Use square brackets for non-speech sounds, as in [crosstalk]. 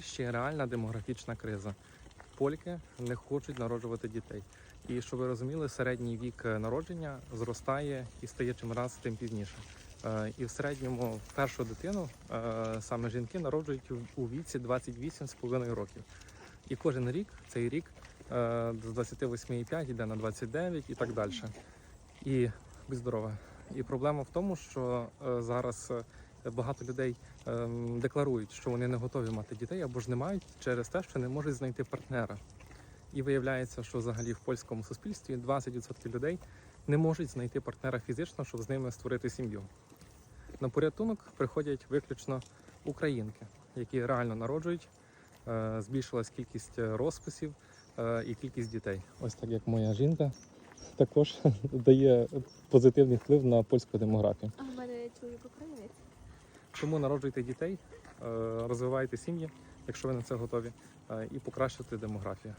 Польщі реальна демографічна криза. Польки не хочуть народжувати дітей. І щоб ви розуміли, середній вік народження зростає і стає чим раз тим пізніше. Е, І в середньому першу дитину е, саме жінки народжують у- віці 28,5 років. І кожен рік цей рік е, з 28,5 йде на 29 і так далі. І будь здорова. І проблема в тому, що зараз багато людей ем, декларують, що вони не готові мати дітей або ж не мають через те, що не можуть знайти партнера. І виявляється, що взагалі в польському суспільстві 20% людей не можуть знайти партнера фізично, щоб з ними створити сім'ю. На порятунок приходять виключно українки, які реально народжують. Е, Збільшилась кількість е, розписів е, і кількість дітей. Ось так як моя жінка також [laughs] дає позитивний вплив на польську демографію. А в мене чоловік українець. Тому народжуйте дітей, е, розвивайте сім'ї, якщо ви на це готові, е, і покращити демографію.